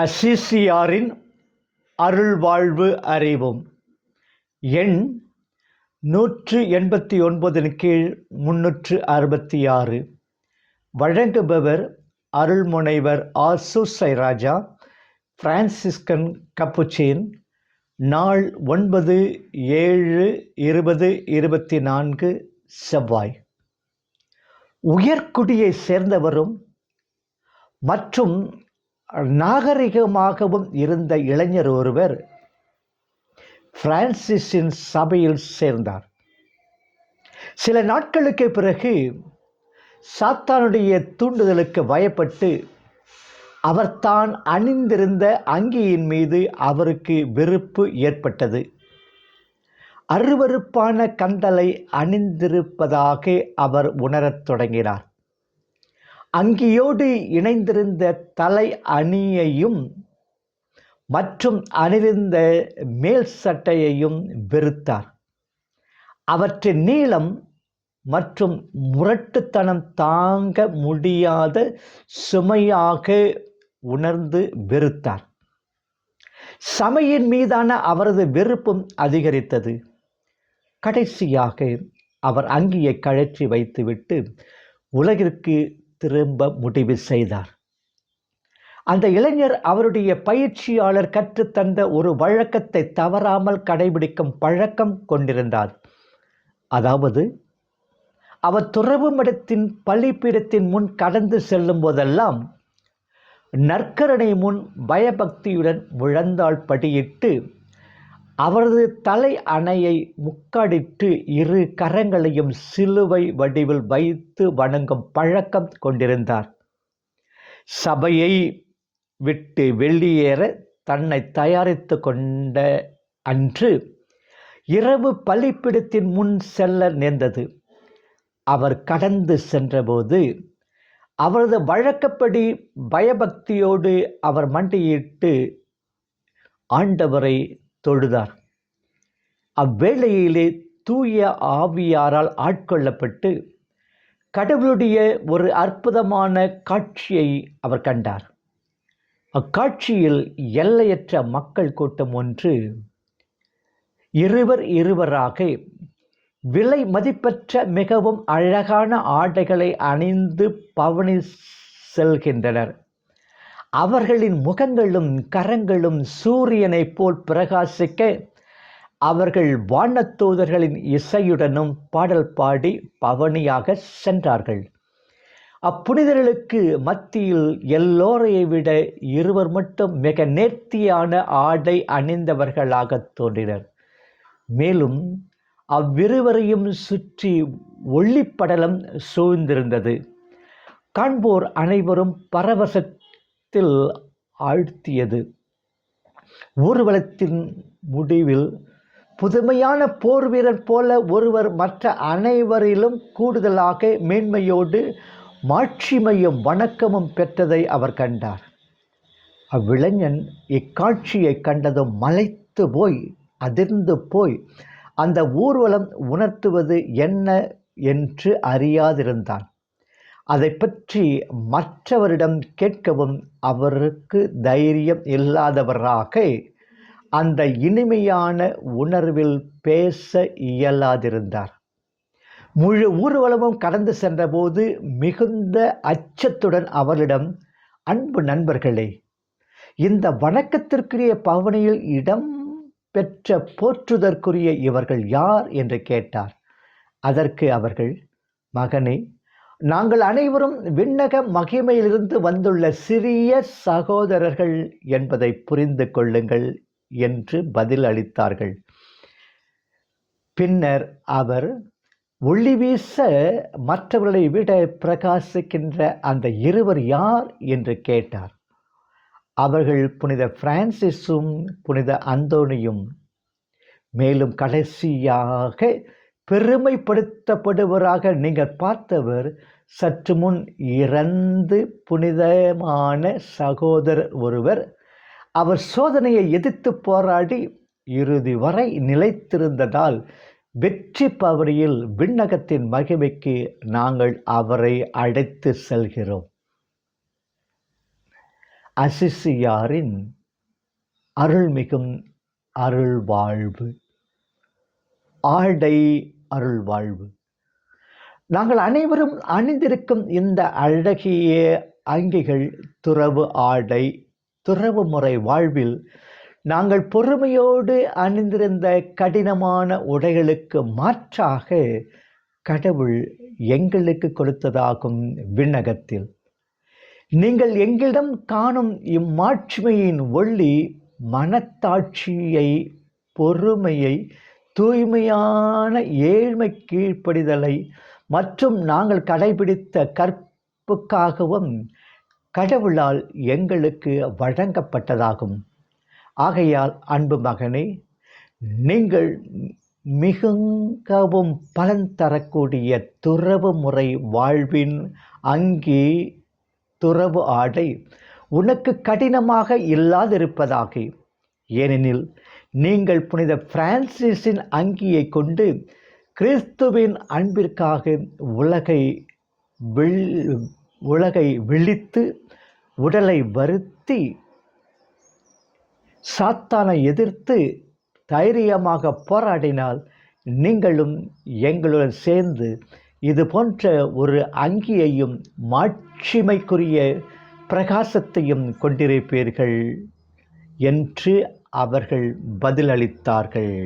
அசிசியாரின் அருள்வாழ்வு அறிவும். எண் நூற்று எண்பத்தி ஒன்பதின் கீழ் முன்னூற்று அறுபத்தி ஆறு வழங்குபவர் அருள்முனைவர் ஆசுசை சைராஜா பிரான்சிஸ்கன் கப்புச்சின் நாள் ஒன்பது ஏழு இருபது இருபத்தி நான்கு செவ்வாய். உயர்குடியை சேர்ந்தவரும் மற்றும் நாகரிகமாகவும் இருந்த இளைஞர் ஒருவர் பிரான்சிஸின் சபையில் சேர்ந்தார். சில நாட்களுக்கு பிறகு சாத்தானுடைய தூண்டுதலுக்கு பயப்பட்டு அவர் தான் அணிந்திருந்த அங்கியின் மீது அவருக்கு வெறுப்பு ஏற்பட்டது. அருவருப்பான கந்தலை அணிந்திருப்பதாக அவர் உணரத் தொடங்கினார். அங்கியோடு இணைந்திருந்த தலை அணியையும் மற்றும் அணிந்திருந்த மேல் சட்டையையும் வெறுத்தார். அவற்றின் நீளம் மற்றும் முரட்டுத்தனம் தாங்க முடியாத சுமையாக உணர்ந்து வெறுத்தார். சமையின் மீதான அவரது வெறுப்பும் அதிகரித்தது. கடைசியாக அவர் அங்கியை கழற்றி வைத்துவிட்டு உலகிற்கு திரும்ப முடிவு செய்தார். அந்த இளைஞர் அவருடைய பயிற்சியாளர் கற்றுத்தந்த ஒரு வழக்கத்தை தவறாமல் கடைபிடிக்கும் பழக்கம் கொண்டிருந்தார். அதாவது அவர் துறவு மடத்தின் பள்ளிப்பீடத்தின் முன் கடந்து செல்லும் போதெல்லாம் நற்கரணை முன் பயபக்தியுடன் முழந்தாள் படியிட்டு அவரது தலை அணையை முக்காடிட்டு இரு கரங்களையும் சிலுவை வடிவில் வைத்து வணங்கும் பழக்கம் கொண்டிருந்தார். சபையை விட்டு வெளியேற தன்னை தயாரித்து கொண்ட அன்று இரவு பலிப்பிடத்தின் முன் செல்ல நேர்ந்தது. அவர் கடந்து சென்றபோது அவரது வழக்கப்படி பயபக்தியோடு அவர் மண்டியிட்டு ஆண்டவரை தொழுதார். அவ்வேளையிலே தூய ஆவியாரால் ஆட்கொள்ளப்பட்டு கடவுளுடைய ஒரு அற்புதமான காட்சியை அவர் கண்டார். அக்காட்சியில் எல்லையற்ற மக்கள் கூட்டம் ஒன்று இருவர் இருவராக விலை மதிப்பற்ற மிகவும் அழகான ஆடைகளை அணிந்து பவனி செல்கின்றனர். அவர்களின் முகங்களும் கரங்களும் சூரியனைப் போல் பிரகாசிக்க அவர்கள் வானத்தூதர்களின் இசையுடனும் பாடல் பாடி பவனியாக சென்றார்கள். அப்புனிதர்களுக்கு மத்தியில் எல்லோரையை விட இருவர் மட்டும் மிக நேர்த்தியான ஆடை அணிந்தவர்களாக தோன்றினர். மேலும் அவ்விருவரையும் சுற்றி ஒளிப்படலம் சூழ்ந்திருந்தது. காண்போர் அனைவரும் பரவசத்தில் ஆழ்த்தியது. ஊர்வலத்தின் முடிவில் புதுமையான போர் வீரர் போல ஒருவர் மற்ற அனைவரிலும் கூடுதலாக மேன்மையோடு மாட்சிமையும் வணக்கமும் பெற்றதை அவர் கண்டார். அவ்விளைஞன் இக்காட்சியை கண்டதும் மலைத்து போய் அதிர்ந்து போய் அந்த ஊர்வலம் உணர்த்துவது என்ன என்று அறியாதிருந்தான். அதை பற்றி மற்றவரிடம் கேட்கவும் அவருக்கு தைரியம் இல்லாதவராக அந்த இனிமையான உணர்வில் பேச இயலாதிருந்தார். முழு ஊர்வலமும் கடந்து சென்றபோது மிகுந்த அச்சத்துடன் அவரிடம் அன்பு நண்பர்களே இந்த வணக்கத்திற்குரிய பவனியில் இடம் பெற்ற போற்றுதற்குரிய இவர்கள் யார்? என்று கேட்டார். அதற்கு அவர்கள் மகனே நாங்கள் அனைவரும் விண்ணக மகிமையிலிருந்து வந்துள்ள சிறிய சகோதரர்கள் என்பதை புரிந்து கொள்ளுங்கள் என்று பதில் அளித்தார்கள். பின்னர் அவர் ஒளி வீச மற்றவர்களை விட பிரகாசிக்கின்ற அந்த இருவர் யார் என்று கேட்டார். அவர்கள் புனித பிரான்சிஸும் புனித அந்தோனியும் மேலும் கடைசியாக பெருமைப்படுத்தப்படுவராக நீங்கள் பார்த்தவர் சற்று முன் இறந்து புனிதமான சகோதரர் ஒருவர் அவர் சோதனையை எதிர்த்து போராடி இறுதி வரை நிலைத்திருந்ததால் வெற்றி பவரியில் விண்ணகத்தின் மகிமைக்கு நாங்கள் அவரை அழைத்து செல்கிறோம். அசிசியாரின் அருள்மிகும் அருள் வாழ்வு ஆடை அருள் வாழ்வு நாங்கள் அனைவரும் அணிந்திருக்கும் இந்த அழகிய அங்கிகள் துறவு ஆடை துறவு முறை வாழ்வில் நாங்கள் பொறுமையோடு அணிந்திருந்த கடினமான உடைகளுக்கு மாற்றாக கடவுள் எங்களுக்கு கொடுத்ததாகும் விண்ணகத்தில். நீங்கள் எங்களிடம் காணும் இம்மாட்சிமையின் ஒளி மனத்தாட்சியை பொறுமையை தூய்மையான ஏழ்மை கீழ்ப்படிதலை மற்றும் நாங்கள் கடைபிடித்த கற்புக்காகவும் கடவுளால் எங்களுக்கு வழங்கப்பட்டதாகும். ஆகையால் அன்பு மகனே நீங்கள் மிகவும் பலன் தரக்கூடிய துறவு முறை வாழ்வின் அங்கி துறவு ஆடை உனக்கு கடினமாக இல்லாதிருப்பதாக. ஏனெனில் நீங்கள் புனித பிரான்சிஸின் அங்கியை கொண்டு கிறிஸ்துவின் அன்பிற்காக உலகை வில் உலகை விழித்து உடலை வருத்தி சாத்தானை எதிர்த்து தைரியமாக போராடினால் நீங்களும் எங்களுடன் சேர்ந்து இது போன்ற ஒரு அங்கியையும் மாட்சிமைக்குரிய பிரகாசத்தையும் கொண்டிருப்பீர்கள் என்று அவர்கள் பதிலளித்தார்கள்.